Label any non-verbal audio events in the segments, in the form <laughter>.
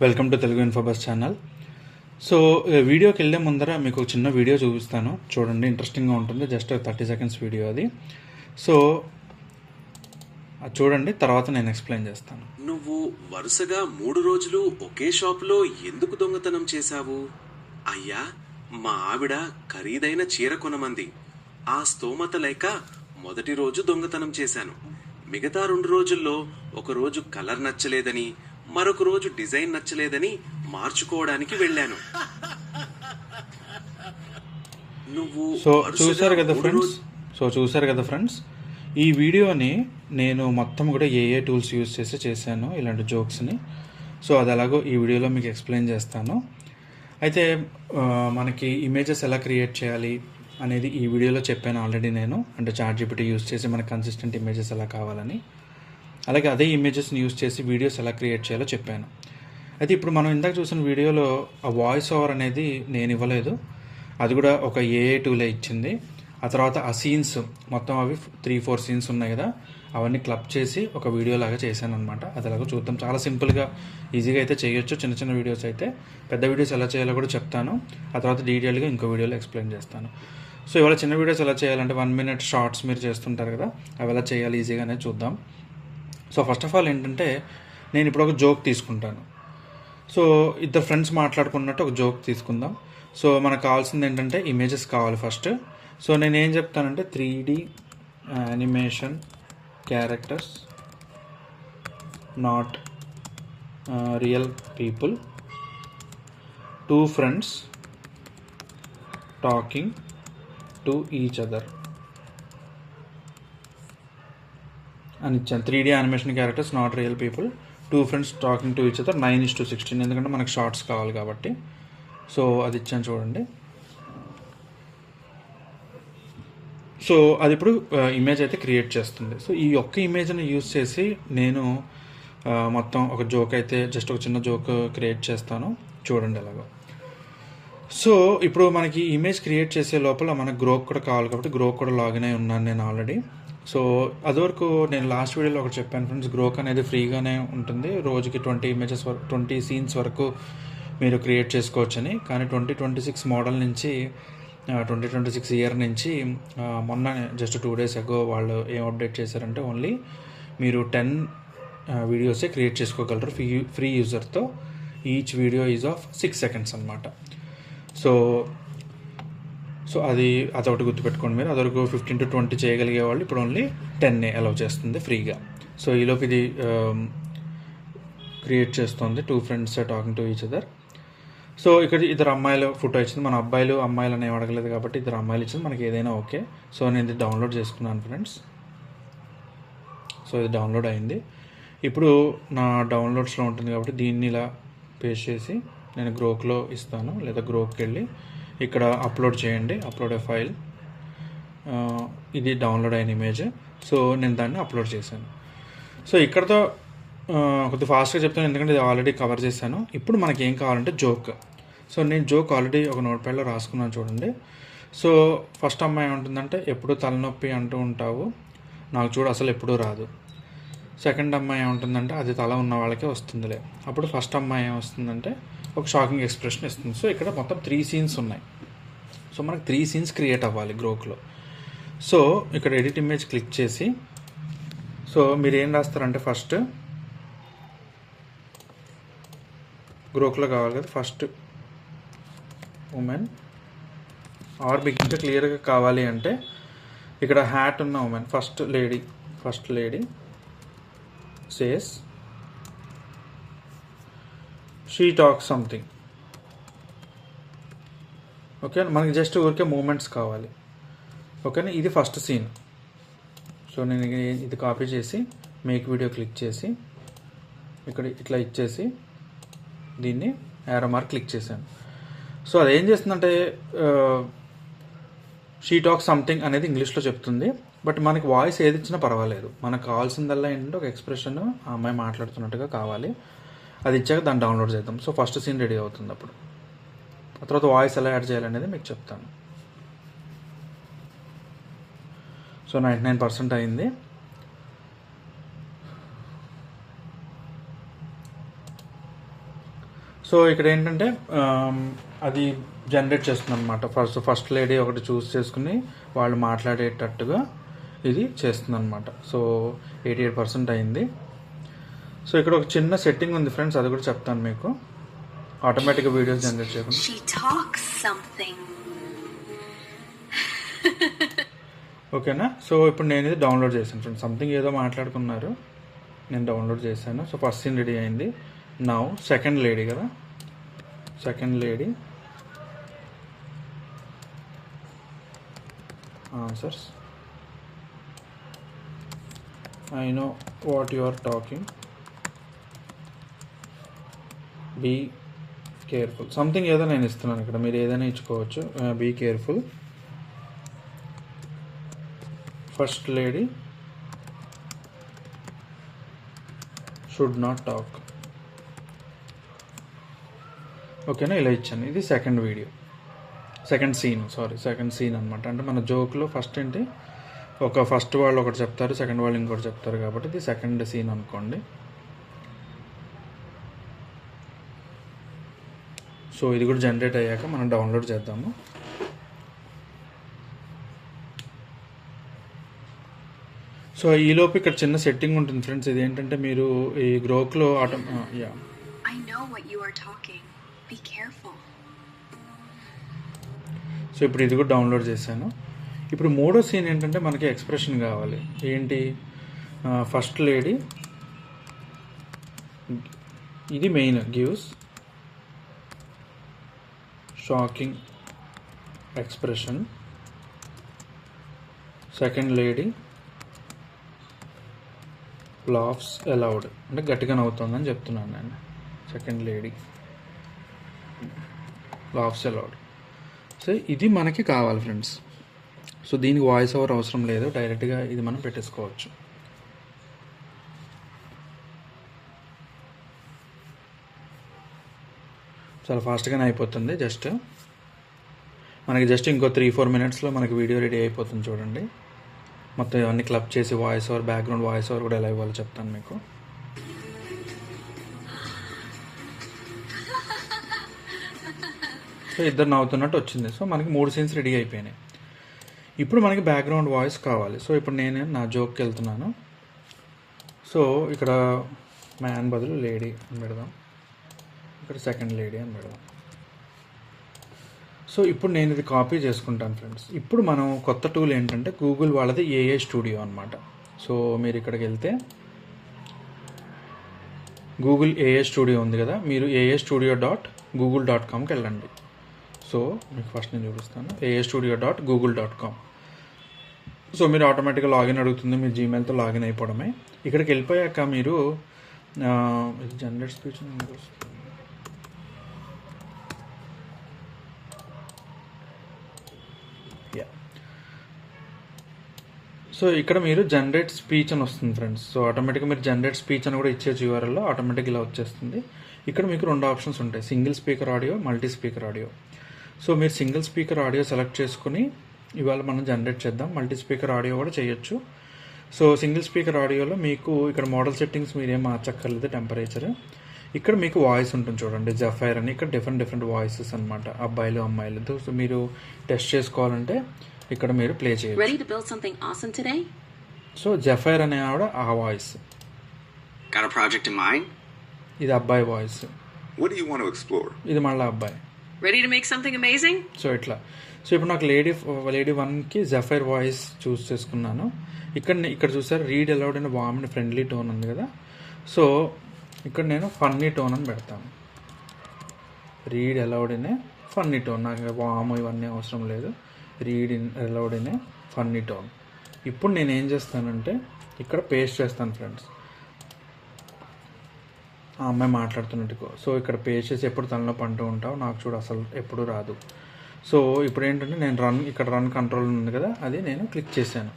Welcome to Telugu infobus channel so వీడియోకి వెళ్ళే ముందర మీకు ఒక చిన్న వీడియో చూపిస్తాను. చూడండి ఇంట్రెస్టింగ్గా ఉంటుంది. జస్ట్ థర్టీ సెకండ్స్ వీడియో అది. సో అది చూడండి తర్వాత నేను ఎక్స్ప్లెయిన్ చేస్తాను. నువ్వు వరుసగా మూడు రోజులు ఒకే షాపులో ఎందుకు దొంగతనం చేశావు? అయ్యా మా ఆవిడ ఖరీదైన చీర కొనమంది. ఆ స్తోమత లేక మొదటి రోజు దొంగతనం చేశాను. మిగతా రెండు రోజుల్లో ఒకరోజు కలర్ నచ్చలేదని మరొక రోజు డిజైన్ నచ్చలేదని మార్చుకోవడానికి వెళ్ళాను. నువ్వు సో చూసారు కదా ఫ్రెండ్స్ సో చూసారు కదా ఫ్రెండ్స్ ఈ వీడియోని నేను మొత్తం కూడా ఏ ఏ టూల్స్ యూస్ చేసి చేశాను ఇలాంటి జోక్స్ని సో అది ఎలాగో ఈ వీడియోలో మీకు ఎక్స్ప్లెయిన్ చేస్తాను. అయితే మనకి ఇమేజెస్ ఎలా క్రియేట్ చేయాలి అనేది ఈ వీడియోలో చెప్పాను ఆల్రెడీ నేను. అంటే చార్ట్ జీపీటీ యూస్ చేసి మనకి కన్సిస్టెంట్ ఇమేజెస్ ఎలా కావాలని. అలాగే అదే ఇమేజెస్ని యూస్ చేసి వీడియోస్ ఎలా క్రియేట్ చేయాలో చెప్పాను. అయితే ఇప్పుడు మనం ఇందాక చూసిన వీడియోలో ఆ వాయిస్ ఓవర్ అనేది నేను ఇవ్వలేదు. అది కూడా ఒక ఏఏ టూలే ఇచ్చింది. ఆ తర్వాత ఆ సీన్స్ మొత్తం అవి త్రీ ఫోర్ సీన్స్ ఉన్నాయి కదా. అవన్నీ క్లబ్ చేసి ఒక వీడియో లాగా చేశాను అనమాట అది అలాగే చూద్దాం. చాలా సింపుల్గా ఈజీగా అయితే చేయొచ్చు. చిన్న చిన్న వీడియోస్ అయితే. పెద్ద వీడియోస్ ఎలా చేయాలో కూడా చెప్తాను. ఆ తర్వాత డీటెయిల్గా ఇంకో వీడియోలో ఎక్స్ప్లెయిన్ చేస్తాను. సో ఇవాళ చిన్న వీడియోస్ ఎలా చేయాలంటే వన్ మినిట్ షార్ట్స్ మీరు చేస్తుంటారు కదా. అవి ఎలా చేయాలి ఈజీగానే చూద్దాం. సో ఫస్ట్ ఆఫ్ ఆల్ ఏంటంటే నేను ఇప్పుడు ఒక జోక్ తీసుకుంటాను. సో ఇద్దరు ఫ్రెండ్స్ మాట్లాడుకున్నట్టు ఒక జోక్ తీసుకుందాం. సో మనకు కావాల్సింది ఏంటంటే ఇమేజెస్ కావాలి ఫస్ట్. సో నేను ఏం చెప్తానంటే three D animation characters not real people. Two friends talking to each other. అని ఇచ్చాను three D animation characters not real people two friends talking to each other nine is to sixteen ఎందుకంటే మనకు shorts కావాలి కాబట్టి. So అది ఇచ్చాను చూడండి. So అది ఇప్పుడు ఇమేజ్ అయితే క్రియేట్ చేస్తుంది. సో ఈ ఒక్క ఇమేజ్ని యూజ్ చేసి నేను మొత్తం ఒక జోక్ అయితే జస్ట్ ఒక చిన్న జోక్ క్రియేట్ చేస్తాను. చూడండి ఎలాగో. సో ఇప్పుడు మనకి ఇమేజ్ క్రియేట్ చేసే లోపల మనకు గ్రోక్ కూడా కావాలి కాబట్టి గ్రోక్ కూడా లాగిన్ అయి ఉన్నాను నేను ఆల్రెడీ సో అదివరకు నేను లాస్ట్ వీడియోలో ఒకటి చెప్పాను ఫ్రెండ్స్ గ్రోక్ అనేది ఫ్రీగానే ఉంటుంది. రోజుకి ట్వంటీ ఇమేజెస్ వరకు ట్వంటీ సీన్స్ వరకు మీరు క్రియేట్ చేసుకోవచ్చని. కానీ ట్వంటీ ట్వంటీ సిక్స్ మోడల్ నుంచి ట్వంటీ ట్వంటీ సిక్స్ ఇయర్ నుంచి మొన్న జస్ట్ టూ డేస్ అగో వాళ్ళు ఏం అప్డేట్ చేశారంటే ఓన్లీ మీరు టెన్ వీడియోసే క్రియేట్ చేసుకోగలరు free free యూజర్తో each video is of six seconds అనమాట సో సో అది అదొకటి గుర్తుపెట్టుకోండి మీరు. అదొరకు ఫిఫ్టీన్ టు ట్వంటీ చేయగలిగే వాళ్ళు ఇప్పుడు ఓన్లీ టెన్నే అలౌ చేస్తుంది ఫ్రీగా. సో ఈలోపు ఇది క్రియేట్ చేస్తుంది. Two friends talking to each other so ఇక్కడ ఇద్దరు అమ్మాయిలు ఫోటో ఇచ్చింది. మన అబ్బాయిలు అమ్మాయిలు అనేవి అడగలేదు కాబట్టి ఇద్దరు అమ్మాయిలు ఇచ్చింది. మనకి ఏదైనా ఓకే. సో నేను ఇది డౌన్లోడ్ చేసుకున్నాను ఫ్రెండ్స్ సో ఇది డౌన్లోడ్ అయింది. ఇప్పుడు నా డౌన్లోడ్స్లో ఉంటుంది కాబట్టి దీన్ని ఇలా పేస్ట్ చేసి నేను గ్రోక్లో ఇస్తాను. లేదా గ్రోక్కి వెళ్ళి ఇక్కడ అప్లోడ్ చేయండి అప్లోడ్ ఏ ఫైల్ ఇది డౌన్లోడ్ అయిన ఇమేజ్ సో నేను దాన్ని అప్లోడ్ చేశాను. సో ఇక్కడతో కొద్దిగా ఫాస్ట్గా చెప్తాను ఎందుకంటే ఇది ఆల్రెడీ కవర్ చేశాను. ఇప్పుడు మనకి ఏం కావాలంటే జోక్ సో నేను జోక్ ఆల్రెడీ ఒక నోట్ ప్యాడ్లో రాసుకున్నాను చూడండి. సో ఫస్ట్ అమ్మాయి ఏమంటుందంటే ఎప్పుడు తలనొప్పి అంటూ ఉంటావు? నాకు చూడు అసలు ఎప్పుడూ రాదు. సెకండ్ అమ్మాయి ఉంటుందంటే అది తల ఉన్న వాళ్ళకే వస్తుందిలే. అప్పుడు ఫస్ట్ అమ్మాయి ఏమొస్తుందంటే ఒక షాకింగ్ ఎక్స్ప్రెషన్ ఇస్తుంది. సో ఇక్కడ మొత్తం త్రీ సీన్స్ ఉన్నాయి. సో మనకు త్రీ సీన్స్ క్రియేట్ అవ్వాలి గ్రోక్లో సో ఇక్కడ ఎడిట్ ఇమేజ్ క్లిక్ చేసి సో మీరు ఏం రాస్తారంటే ఫస్ట్ గ్రోక్లో కావాలి కదా ఫస్ట్ ఉమెన్ ఆర్ మీకు ఇంకా క్లియర్గా కావాలి అంటే ఇక్కడ హ్యాట్ ఉన్న woman first lady first lady says she talk something okay మనకి జస్ట్ ఊరికే మూమెంట్స్ కావాలి. ఓకేనా ఇది ఫస్ట్ సీన్ సో నేను ఇది- ఇది కాపీ చేసి మేక్ వీడియో క్లిక్ చేసి ఇక్కడ ఇట్లా ఇచ్చేసి దీన్ని యారో మార్క్ క్లిక్ చేశాను. సో అది ఏం చేస్తుందంటే షీ టాక్ సంథింగ్ అనేది ఇంగ్లీష్లో చెప్తుంది. బట్ మనకి వాయిస్ ఏది ఇచ్చినా పర్వాలేదు. మనకు కావాల్సిందల్లా ఏంటంటే ఒక ఎక్స్ప్రెషన్ ఆ అమ్మాయి మాట్లాడుతున్నట్టుగా కావాలి. అది ఇచ్చాక దాన్ని డౌన్లోడ్ చేద్దాం. సో ఫస్ట్ సీన్ రెడీ అవుతుంది అప్పుడు. ఆ తర్వాత వాయిస్ ఎలా యాడ్ చేయాలనేది మీకు చెప్తాను. సో నైంటీ నైన్ పర్సెంట్ అయింది. సో ఇక్కడ ఏంటంటే um, అది జనరేట్ చేస్తుంది అనమాట ఫస్ట్ ఫస్ట్ లేడీ ఒకటి చూస్ చేసుకుని వాళ్ళు మాట్లాడేటట్టుగా ఇది చేస్తుంది అనమాట సో ఎయిటీ ఎయిట్ పర్సెంట్ అయింది. సో ఇక్కడ ఒక చిన్న సెట్టింగ్ ఉంది ఫ్రెండ్స్ అది కూడా చెప్తాను మీకు. ఆటోమేటిక్గా వీడియోస్ జనరేట్ చేయకుండా. ఓకేనా సో ఇప్పుడు నేను ఇది డౌన్లోడ్ చేశాను ఫ్రెండ్స్ సంథింగ్ ఏదో మాట్లాడుకున్నారు. నేను డౌన్లోడ్ చేశాను. సో ఫస్ట్ సీన్ రెడీ అయింది. నౌ సెకండ్ లేడీ కదా? Second lady answers I know what you are talking be careful something ఏదో నేను ఇస్తున్నాను ఇక్కడ. మీరు ఏదైనా ఇచ్చుకోవచ్చు. Be careful first lady should not talk ఓకేనా ఇలా ఇచ్చాను. ఇది second video second scene sorry second scene అనమాట అంటే మన జోక్లో ఫస్ట్ ఏంటి? ఒక ఫస్ట్ వాళ్ళు ఒకటి చెప్తారు సెకండ్ వాళ్ళు ఇంకోటి చెప్తారు కాబట్టి ఇది సెకండ్ సీన్ అనుకోండి. సో ఇది కూడా జనరేట్ అయ్యాక మనం డౌన్లోడ్ చేద్దాము. సో ఈలోపు ఇక్కడ చిన్న సెట్టింగ్ ఉంటుంది ఫ్రెండ్స్. ఇది ఏంటంటే మీరు ఈ గ్రోక్లో ఆటో యా I know what you are talking. Be careful. So ఇప్పుడు ఇది కూడా డౌన్లోడ్ చేశాను. ఇప్పుడు మూడో సీన్ ఏంటంటే మనకి ఎక్స్ప్రెషన్ కావాలి. ఏంటి? ఫస్ట్ లేడీ ఇది main gives. Shocking expression. Second lady laughs aloud. అంటే గట్టిగా నవ్వుతుందని చెప్తున్నాను నేను. Second lady laughs aloud. So ఇది మనకి కావాలి ఫ్రెండ్స్. సో దీనికి వాయిస్ ఓవర్ అవసరం లేదు. డైరెక్ట్గా ఇది మనం పెట్టేసుకోవచ్చు. చాలా ఫాస్ట్గానే అయిపోతుంది జస్ట్. మనకి జస్ట్ ఇంకో త్రీ ఫోర్ మినిట్స్లో మనకి వీడియో రెడీ అయిపోతుంది చూడండి. మొత్తం ఇవన్నీ క్లబ్ చేసి voice over background voice over కూడా ఎలా ఇవ్వాలో చెప్తాను మీకు. సో ఇద్దరు నవ్వుతున్నట్టు వచ్చింది. సో మనకి మూడు సీన్స్ రెడీ అయిపోయినాయి. ఇప్పుడు మనకి బ్యాక్గ్రౌండ్ వాయిస్ కావాలి. సో ఇప్పుడు నేను నా జోక్కి వెళ్తున్నాను. సో ఇక్కడ మ్యాన్ బదులు లేడీ అని పెడదాం. ఇక్కడ సెకండ్ లేడీ అని పెడదాం సో ఇప్పుడు నేను ఇది కాపీ చేసుకుంటాను ఫ్రెండ్స్ ఇప్పుడు మనం కొత్త టూల్ ఏంటంటే గూగుల్ వాళ్ళది ఏఏ స్టూడియో అనమాట సో మీరు ఇక్కడికి వెళ్తే గూగుల్ ఏఏ స్టూడియో ఉంది కదా మీరు AI studio dot Google dot కామ్కి వెళ్ళండి. సో మీకు ఫస్ట్ నేను చూపిస్తాను. AI studio dot Google dot com so మీరు ఆటోమేటిక్గా లాగిన్ అడుగుతుంది మీరు జీమెయిల్తో లాగిన్ అయిపోవడమే. ఇక్కడికి వెళ్ళిపోయాక మీరు జనరేట్ స్పీచ్ యా సో ఇక్కడ మీరు జనరేట్ స్పీచ్ అని వస్తుంది ఫ్రెండ్స్ సో ఆటోమేటిక్గా మీరు జనరేట్ స్పీచ్ అని కూడా ఇచ్చేసి యూఆర్ఎల్లో ఆటోమేటిక్ ఇలా వచ్చేస్తుంది. ఇక్కడ మీకు రెండు ఆప్షన్స్ ఉంటాయి. Single speaker audio multi speaker audio so మీరు సింగిల్ స్పీకర్ ఆడియో సెలెక్ట్ చేసుకుని ఇవాళ మనం జనరేట్ చేద్దాం. మల్టీ స్పీకర్ ఆడియో కూడా చేయొచ్చు. సో సింగిల్ స్పీకర్ ఆడియోలో మీకు ఇక్కడ మోడల్ సెట్టింగ్స్ మీరేం మార్చక్కర్లేదు టెంపరేచర్ ఇక్కడ మీకు వాయిస్ ఉంటుంది చూడండి జఫైర్ అని. ఇక్కడ డిఫరెంట్ డిఫరెంట్ వాయిసెస్ అనమాట అబ్బాయిలు అమ్మాయిలు. సో మీరు టెస్ట్ చేసుకోవాలంటే ఇక్కడ మీరు ప్లే today? సో జఫైర్ అనే ఆవిడ ఆ voice Got a project in mind? ఇది అబ్బాయి voice What do you want to explore? ఇది మళ్ళీ అబ్బాయి. Ready to make something amazing? So ఇట్లా. సో ఇప్పుడు నాకు లేడీ లేడీ వన్కి జఫైర్ వాయిస్ చూస్ చేసుకున్నాను. ఇక్కడ ఇక్కడ చూసారు? Read aloud and warm and friendly tone ఉంది కదా. సో ఇక్కడ నేను ఫన్నీ టోన్ అని పెడతాను. రీడ్ అలౌడ్నే ఫన్నీ టోన్. నాకు వామ్ ఇవన్నీ అవసరం లేదు. Read in aloud funny tone. ఇప్పుడు నేను ఏం చేస్తానంటే ఇక్కడ పేస్ట్ చేస్తాను ఫ్రెండ్స్. ఆ అమ్మాయి మాట్లాడుతున్నట్టుకో. సో ఇక్కడ పేస్ట్ చేసి ఎప్పుడు తనలో పంటూ ఉంటావు? నాకు చూడు అసలు ఎప్పుడు రాదు. సో ఇప్పుడు ఏంటంటే నేను రన్ ఇక్కడ రన్ కంట్రోల్ ఉంది కదా అది నేను క్లిక్ చేశాను.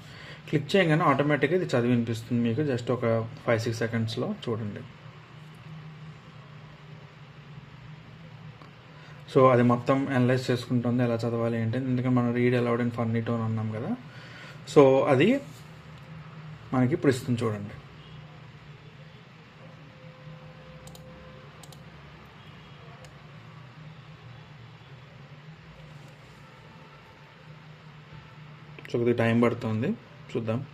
క్లిక్ చేయగానే ఆటోమేటిక్గా ఇది చదివి వినిపిస్తుంది మీకు. జస్ట్ ఒక ఫైవ్ సిక్స్ సెకండ్స్లో చూడండి. సో అది మొత్తం అనలైజ్ చేసుకుంటుంది ఎలా చదవాలి ఏంటి ఎందుకంటే మనం read aloud and funny tone అన్నాం కదా. సో అది మనకి ఇప్పుడు ఇస్తుంది చూడండి. సో కొద్దిగా టైం పడుతుంది. చూద్దాం.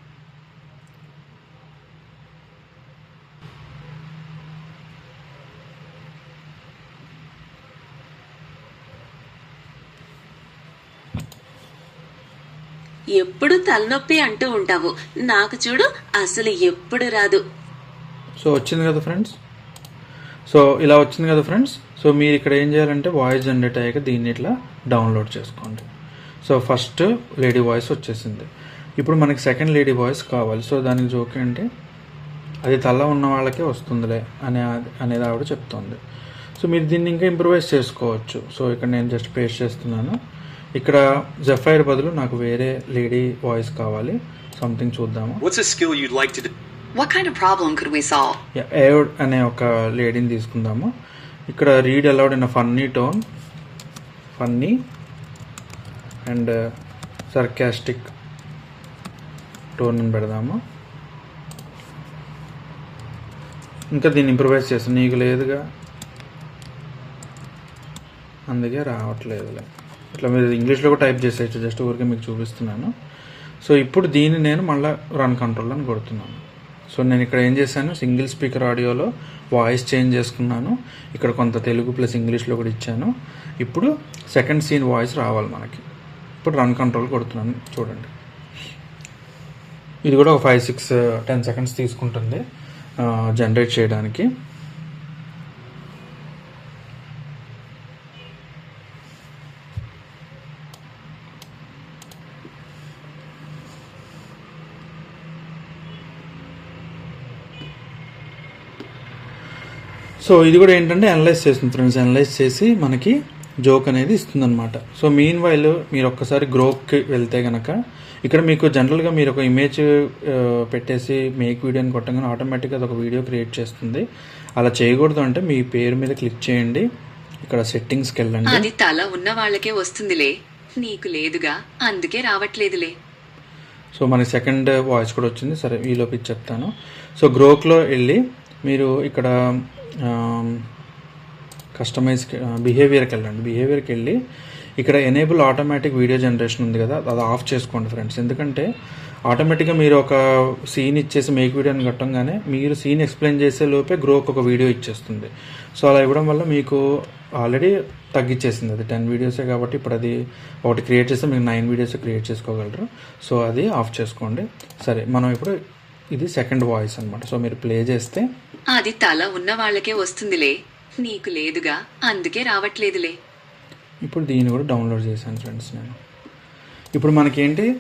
ఎప్పుడు తలనొప్పి అంటూ ఉంటావు. నాకు చూడు అసలు ఎప్పుడు రాదు. సో వచ్చింది కదా ఫ్రెండ్స్? సో ఇలా వచ్చింది కదా ఫ్రెండ్స్? సో మీరు ఇక్కడ ఏం చేయాలంటే వాయిస్ జనరేట్ అయ్యాక దీన్ని ఇట్లా డౌన్లోడ్ చేసుకోండి. సో ఫస్ట్ లేడీ వాయిస్ వచ్చేసింది. ఇప్పుడు మనకి సెకండ్ లేడీ వాయిస్ కావాలి. సో దానికి జోక్ అంటే అది తల ఉన్న వాళ్ళకే వస్తుందిలే అనే అనేది ఆవిడ చెప్తోంది. సో మీరు దీన్ని ఇంకా ఇంప్రూవైజ్ చేసుకోవచ్చు. సో ఇక్కడ నేను జస్ట్ పేస్ట్ చేస్తున్నాను. ఇక్కడ జఫైర్ బదులు నాకు వేరే లేడీ వాయిస్ కావాలి. సంథింగ్ చూద్దాము. What's a skill you'd like to What kind of problem could we solve? ఏడ్ అనే ఒక లేడీని తీసుకుందాము. ఇక్కడ read aloud in funny tone funny and sarcastic tone పెడదాము. ఇంకా దీన్ని ఇంప్రూవైజ్ చేస్తాను. నీకు లేదుగా? అందుకే రావట్లేదులే. ఇట్లా మీరు ఇంగ్లీష్లో కూడా టైప్ చేసేయచ్చు. జస్ట్ ఊరికే మీకు చూపిస్తున్నాను. సో ఇప్పుడు దీన్ని నేను మళ్ళీ రన్ కంట్రోల్ అని కొడుతున్నాను. సో నేను ఇక్కడ ఏం చేశాను? సింగిల్ స్పీకర్ ఆడియోలో వాయిస్ చేంజ్ చేసుకున్నాను. ఇక్కడ కొంత తెలుగు ప్లస్ ఇంగ్లీష్లో కూడా ఇచ్చాను. ఇప్పుడు సెకండ్ సీన్ వాయిస్ రావాలి మనకి. ఇప్పుడు రన్ కంట్రోల్ కొడుతున్నాను. చూడండి. ఇది కూడా ఒక ఫైవ్ సిక్స్ టెన్ సెకండ్స్ తీసుకుంటుంది. జనరేట్ చేయడానికి. సో ఇది కూడా ఏంటంటే అనలైజ్ చేస్తుంది ఫ్రెండ్స్ అనలైజ్ చేసి మనకి జోక్ అనేది ఇస్తుంది అనమాట సో మీన్ వైల్ మీరు ఒక్కసారి గ్రోకి వెళ్తే కనుక ఇక్కడ మీకు జనరల్గా మీరు ఒక ఇమేజ్ పెట్టేసి మేక్ వీడియోని కొట్టగానే ఆటోమేటిక్గా అది ఒక వీడియో క్రియేట్ చేస్తుంది. అలా చేయకూడదు అంటే మీ పేరు మీద క్లిక్ చేయండి. ఇక్కడ సెట్టింగ్స్కి వెళ్ళండి. అది తల ఉన్న వాళ్ళకే వస్తుందిలే. నీకు లేదుగా అందుకే రావట్లేదులే. సో మనకి సెకండ్ వాయిస్ కూడా వచ్చింది. సరే ఈలోపు ఇది చెప్తాను. సో గ్రోక్లో వెళ్ళి మీరు ఇక్కడ కస్టమైజ్ బిహేవియర్కి వెళ్ళండి. బిహేవియర్కి వెళ్ళి ఇక్కడ ఎనేబుల్ ఆటోమేటిక్ వీడియో జనరేషన్ ఉంది కదా అది ఆఫ్ చేసుకోండి ఫ్రెండ్స్ ఎందుకంటే ఆటోమేటిక్గా మీరు ఒక సీన్ ఇచ్చేసి మేక్ వీడియోని కట్టంగానే మీరు సీన్ ఎక్స్ప్లెయిన్ చేసే లోపే గ్రోక్ ఒక వీడియో ఇచ్చేస్తుంది. సో అలా ఇవ్వడం వల్ల మీకు ఆల్రెడీ తగ్గించేసింది అది. టెన్ వీడియోసే కాబట్టి ఇప్పుడు అది ఒకటి క్రియేట్ చేస్తే మీకు నైన్ వీడియోస్ క్రియేట్ చేసుకోగలరు. సో అది ఆఫ్ చేసుకోండి. సరే మనం ఇప్పుడు ఇది సెకండ్ వాయిస్ అనమాట సో మీరు ప్లే చేస్తే అది తల ఉన్న వాళ్ళకే వస్తుందిలే. నీకు లేదుగా అందుకే రావట్లేదులే. ఇప్పుడు దీన్ని కూడా డౌన్లోడ్ చేశాను ఫ్రెండ్స్ నేను. ఇప్పుడు మనకేంటి?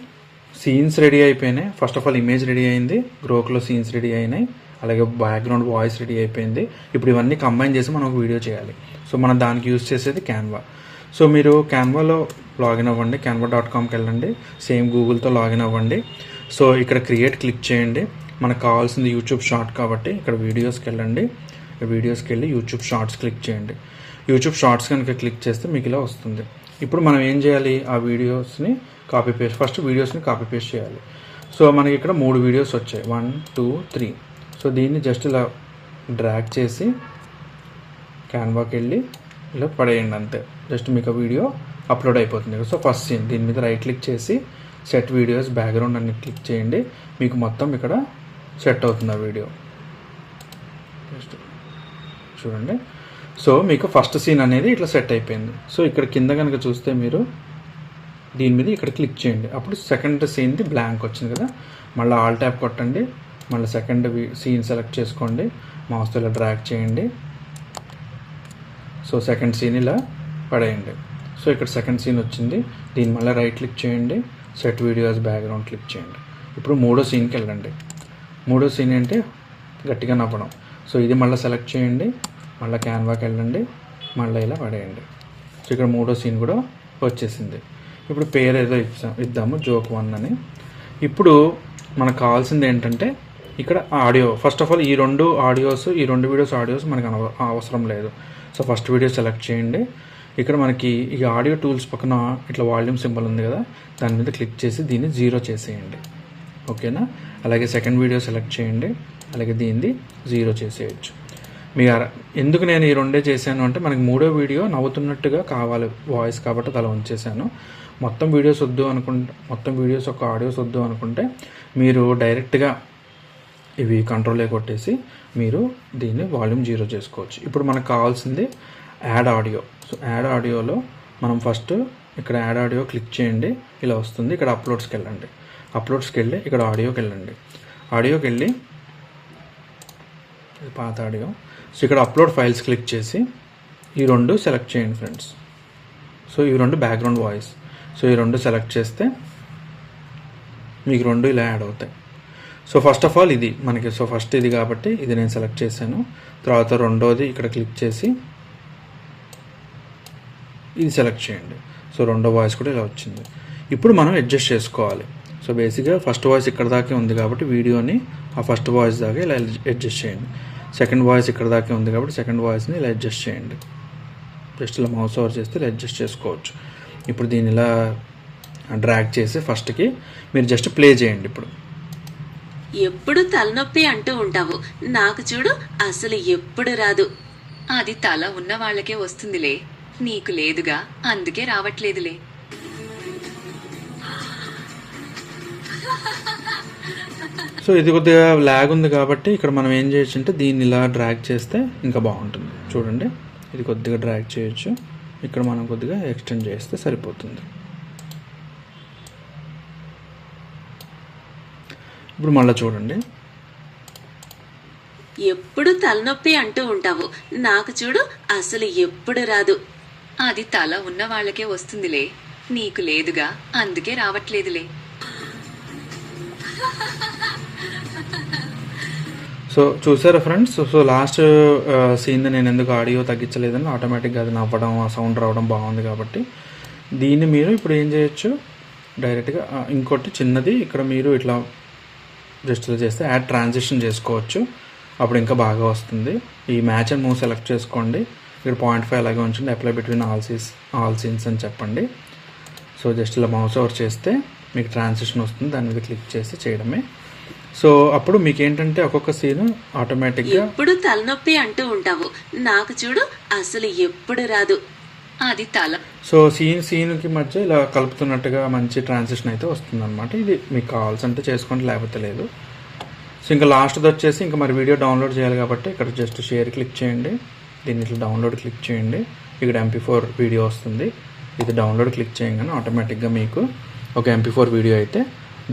సీన్స్ రెడీ అయిపోయినాయి. First of all image ready అయింది. గ్రోక్లో సీన్స్ రెడీ అయినాయి. అలాగే బ్యాక్గ్రౌండ్ వాయిస్ రెడీ అయిపోయింది. ఇప్పుడు ఇవన్నీ కంబైన్ చేసి మనం ఒక వీడియో చేయాలి. సో మనం దానికి యూజ్ చేసేది క్యాన్వా సో మీరు క్యాన్వాలో లాగిన్ అవ్వండి. క్యాన్వా డాట్ కామ్కి వెళ్ళండి. సేమ్ గూగుల్తో లాగిన్ అవ్వండి. సో ఇక్కడ క్రియేట్ క్లిక్ చేయండి. మనకు కావాల్సింది యూట్యూబ్ షార్ట్ కాబట్టి ఇక్కడ వీడియోస్కి వెళ్ళండి. వీడియోస్కి వెళ్ళి యూట్యూబ్ షార్ట్స్ క్లిక్ చేయండి. యూట్యూబ్ షార్ట్స్ కనుక క్లిక్ చేస్తే మీకు ఇలా వస్తుంది. ఇప్పుడు మనం ఏం చేయాలి? ఆ వీడియోస్ని కాపీ పేస్ట్ ఫస్ట్ వీడియోస్ని కాపీ పేస్ట్ చేయాలి. సో మనకి ఇక్కడ మూడు వీడియోస్ వచ్చాయి. వన్ టూ త్రీ సో దీన్ని జస్ట్ ఇలా డ్రాగ్ చేసి క్యాన్వాకి వెళ్ళి ఇలా పడేయండి అంతే. జస్ట్ మీకు ఆ వీడియో అప్లోడ్ అయిపోతుంది. సో ఫస్ట్ సీన్ దీని మీద రైట్ క్లిక్ చేసి సెట్ వీడియోస్ బ్యాక్గ్రౌండ్ అన్ని క్లిక్ చేయండి. మీకు మొత్తం ఇక్కడ సెట్ అవుతుంది ఆ వీడియో. జస్ట్ చూడండి. సో మీకు ఫస్ట్ సీన్ అనేది ఇట్లా సెట్ అయిపోయింది. సో ఇక్కడ కింద కనుక చూస్తే మీరు దీని మీద ఇక్కడ క్లిక్ చేయండి. అప్పుడు సెకండ్ సీన్ది బ్లాంక్ వచ్చింది కదా. మళ్ళీ ఆల్ ట్యాప్ కొట్టండి. మళ్ళీ సెకండ్ సీన్ సెలెక్ట్ చేసుకోండి. మౌస్తో ఇలా డ్రాక్ చేయండి. సో సెకండ్ సీన్ ఇలా పడేయండి. సో ఇక్కడ సెకండ్ సీన్ వచ్చింది. దీని మళ్ళీ రైట్ క్లిక్ చేయండి. సెట్ వీడియోస్ బ్యాక్గ్రౌండ్ క్లిక్ చేయండి. ఇప్పుడు మూడో సీన్కి వెళ్ళండి. మూడో సీన్ ఏంటి? గట్టిగా నవ్వడం. సో ఇది మళ్ళీ సెలెక్ట్ చేయండి మళ్ళీ క్యాన్వాకి వెళ్ళండి మళ్ళీ ఇలా పడేయండి. సో ఇక్కడ మూడో సీన్ కూడా వచ్చేసింది. ఇప్పుడు పేరు ఏదో ఇచ్చాం ఇద్దాము జోక్ వన్ అని. ఇప్పుడు మనకు కావాల్సింది ఏంటంటే ఇక్కడ ఆడియో ఫస్ట్ ఆఫ్ ఆల్ ఈ రెండు ఆడియోస్ ఈ రెండు వీడియోస్ ఆడియోస్ మనకు అవసరం లేదు. సో ఫస్ట్ వీడియో సెలెక్ట్ చేయండి. ఇక్కడ మనకి ఈ ఆడియో టూల్స్ పక్కన ఇట్లా వాల్యూమ్ సింబల్ ఉంది కదా దాని మీద క్లిక్ చేసి దీన్ని జీరో చేసేయండి. ఓకేనా? అలాగే సెకండ్ వీడియో సెలెక్ట్ చేయండి. అలాగే దీన్ని జీరో చేసేయచ్చు. మీ ఎందుకు నేను ఈ రెండే చేశాను అంటే మనకి మూడో వీడియో నవ్వుతున్నట్టుగా కావాలి. వాయిస్ కాబట్టి అలా ఉంచేసాను మొత్తం వీడియోస్ వద్దు అనుకుంటే మొత్తం వీడియోస్ ఒక ఆడియోస్ వద్దు అనుకుంటే మీరు డైరెక్ట్గా ఇవి కంట్రోలే కొట్టేసి మీరు దీన్ని వాల్యూమ్ జీరో చేసుకోవచ్చు. ఇప్పుడు మనకు కావాల్సింది యాడ్ ఆడియో సో యాడ్ ఆడియోలో మనం ఫస్ట్ ఇక్కడ యాడ్ ఆడియో క్లిక్ చేయండి. ఇలా వస్తుంది. ఇక్కడ అప్లోడ్స్కి వెళ్ళండి. అప్లోడ్స్కి వెళ్ళి ఇక్కడ ఆడియోకి వెళ్ళండి ఆడియోకి వెళ్ళి పాత ఆడియో. సో ఇక్కడ అప్లోడ్ ఫైల్స్ క్లిక్ చేసి ఈ రెండు సెలెక్ట్ చేయండి ఫ్రెండ్స్. సో ఈ రెండు బ్యాక్గ్రౌండ్ వాయిస్. సో ఈ రెండు సెలెక్ట్ చేస్తే మీకు రెండు ఇలా యాడ్ అవుతాయి. సో ఫస్ట్ ఆఫ్ ఆల్ ఇది మనకి సో ఫస్ట్ ఇది కాబట్టి ఇది నేను సెలెక్ట్ చేశాను. తర్వాత రెండోది ఇక్కడ క్లిక్ చేసి ఇది సెలెక్ట్ చేయండి. సో రెండో వాయిస్ కూడా ఇలా వచ్చింది. ఇప్పుడు మనం అడ్జస్ట్ చేసుకోవాలి. సో బేసిక్గా ఫస్ట్ వాయిస్ ఇక్కడ దాకే ఉంది కాబట్టి వీడియోని ఆ ఫస్ట్ వాయిస్ దాకా ఇలా అడ్జస్ట్ చేయండి. సెకండ్ వాయిస్ ఇక్కడ దాకే ఉంది కాబట్టి సెకండ్ వాయిస్ని ఇలా అడ్జస్ట్ చేయండి. జస్ట్ ఇలా మౌస్ ఓవర్ చేస్తే ఇలా అడ్జస్ట్ చేసుకోవచ్చు. ఇప్పుడు దీన్ని ఇలా డ్రాగ్ చేసి ఫస్ట్కి మీరు జస్ట్ ప్లే చేయండి ఇప్పుడు. ఎప్పుడు తలనొప్పి అంటూ ఉంటావు. నాకు చూడు అసలు ఎప్పుడు రాదు. అది తల ఉన్న వాళ్ళకే వస్తుందిలే. నీకు లేదుగా అందుకే రావట్లేదులే. <laughs> సో ఇది కొద్దిగా ల్యాగ్ ఉంది కాబట్టి ఇక్కడ మనం ఏం చేయొచ్చు అంటే దీన్ని ఇలా డ్రాగ్ చేస్తే ఇంకా బాగుంటుంది. చూడండి. ఇది కొద్దిగా డ్రాగ్ చేయొచ్చు. ఇక్కడ మనం కొద్దిగా ఎక్స్టెండ్ చేస్తే సరిపోతుంది. ఇప్పుడు మళ్ళీ చూడండి. ఎప్పుడు తలనొప్పి అంటూ ఉంటావు. నాకు చూడు అసలు ఎప్పుడు రాదు. అది తల ఉన్న వాళ్ళకే వస్తుందిలే. నీకు లేదుగా అందుకే రావట్లేదులే. సో చూసారా ఫ్రెండ్స్? సో లాస్ట్ సీన్ నేను ఎందుకు ఆడియో తగ్గించలేదని ఆటోమేటిక్గా అది నవ్వడం ఆ సౌండ్ రావడం బాగుంది కాబట్టి దీన్ని మీరు ఇప్పుడు ఏం చేయొచ్చు? డైరెక్ట్గా ఇంకోటి చిన్నది ఇక్కడ మీరు ఇట్లా జస్ట్ చేస్తే యాడ్ ట్రాన్సిషన్ చేసుకోవచ్చు. అప్పుడు ఇంకా బాగా వస్తుంది. ఈ మ్యాచ్ అండ్ మూవ్ సెలెక్ట్ చేసుకోండి. ఇక్కడ పాయింట్ ఫైవ్ అలాగే ఉంచండి. Apply between all scenes all scenes అని చెప్పండి. సో జస్ట్ ఇలా మౌస్ ఓవర్ చేస్తే మీకు ట్రాన్సిషన్ వస్తుంది. దాని మీద క్లిక్ చేసి చేయడమే. సో అప్పుడు మీకు ఏంటంటే ఒక్కొక్క సీన్ ఆటోమేటిక్గా ఎప్పుడు తలనొప్పి అంటూ ఉంటావు. నాకు చూడు అసలు ఎప్పుడు రాదు. అది తల. సో సీన్ సీన్కి మధ్య ఇలా కలుపుతున్నట్టుగా మంచి ట్రాన్సిషన్ అయితే వస్తుంది అనమాట ఇది మీకు కావాల్సింటే చేసుకోండి లేకపోతే లేదు. సో ఇంకా లాస్ట్ది వచ్చేసి ఇంకా మరి వీడియో డౌన్లోడ్ చేయాలి కాబట్టి ఇక్కడ జస్ట్ షేర్ క్లిక్ చేయండి. దీన్ని ఇట్లా డౌన్లోడ్ క్లిక్ చేయండి. ఇక్కడ ఎంపీ ఫోర్ వీడియో వస్తుంది. ఇది డౌన్లోడ్ క్లిక్ చేయగానే ఆటోమేటిక్గా మీకు ఒక ఎంపీ ఫోర్ వీడియో అయితే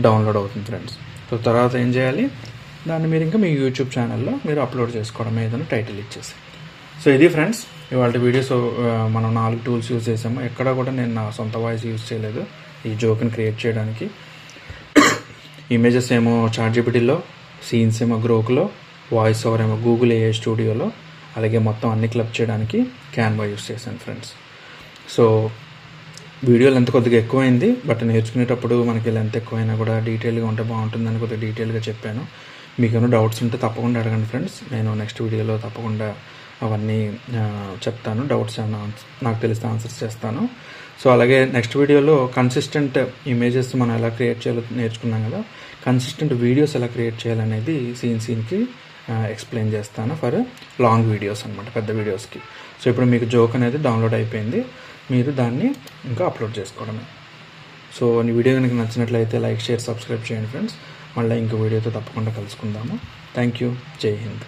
డౌన్లోడ్ అవుతుంది ఫ్రెండ్స్ సో తర్వాత ఏం చేయాలి? దాన్ని మీరు ఇంకా మీ యూట్యూబ్ ఛానల్లో మీరు అప్లోడ్ చేసుకోవడం ఏదైనా టైటిల్ ఇచ్చేసి. సో ఇది ఫ్రెండ్స్ ఇవాళ వీడియోస్ మనం నాలుగు టూల్స్ యూజ్ చేసాము. ఎక్కడ కూడా నేను నా సొంత వాయిస్ యూజ్ చేయలేదు ఈ జోక్ని క్రియేట్ చేయడానికి. ఇమేజెస్ ఏమో చార్జిబిటీలో సీన్స్ ఏమో గ్రోక్లో వాయిస్ ఓవర్ ఏమో గూగుల్ ఏఏ స్టూడియోలో అలాగే మొత్తం అన్ని క్లబ్ చేయడానికి క్యాన్వా యూస్ చేశాను ఫ్రెండ్స్ సో వీడియో లెంత్ కొద్దిగా ఎక్కువైంది బట్ నేర్చుకునేటప్పుడు మనకి లెంత్ ఎక్కువైనా కూడా డీటెయిల్గా ఉంటే బాగుంటుందని కొద్దిగా డీటెయిల్గా చెప్పాను. మీకు ఏమైనా డౌట్స్ ఉంటే తప్పకుండా అడగండి ఫ్రెండ్స్ నేను నెక్స్ట్ వీడియోలో తప్పకుండా అవన్నీ చెప్తాను. డౌట్స్ ఏమైనా నాకు తెలిస్తే ఆన్సర్స్ చేస్తాను. సో అలాగే నెక్స్ట్ వీడియోలో కన్సిస్టెంట్ ఇమేజెస్ మనం ఎలా క్రియేట్ చేయాలో నేర్చుకున్నాం కదా. కన్సిస్టెంట్ వీడియోస్ ఎలా క్రియేట్ చేయాలనేది సీన్ సీన్కి ఎక్స్ప్లెయిన్ చేస్తాను ఫర్ లాంగ్ వీడియోస్ అనమాట పెద్ద వీడియోస్కి సో ఇప్పుడు మీకు జోక్ అనేది డౌన్లోడ్ అయిపోయింది. మీరు దాన్ని ఇంకా అప్లోడ్ చేసుకోవడమే. సో ఈ వీడియో కనుక నచ్చినట్లయితే లైక్ షేర్ సబ్స్క్రైబ్ చేయండి ఫ్రెండ్స్. మళ్ళీ ఇంకో వీడియోతో తప్పకుండా కలుసుకుందాము. థ్యాంక్ యూ జై హింద్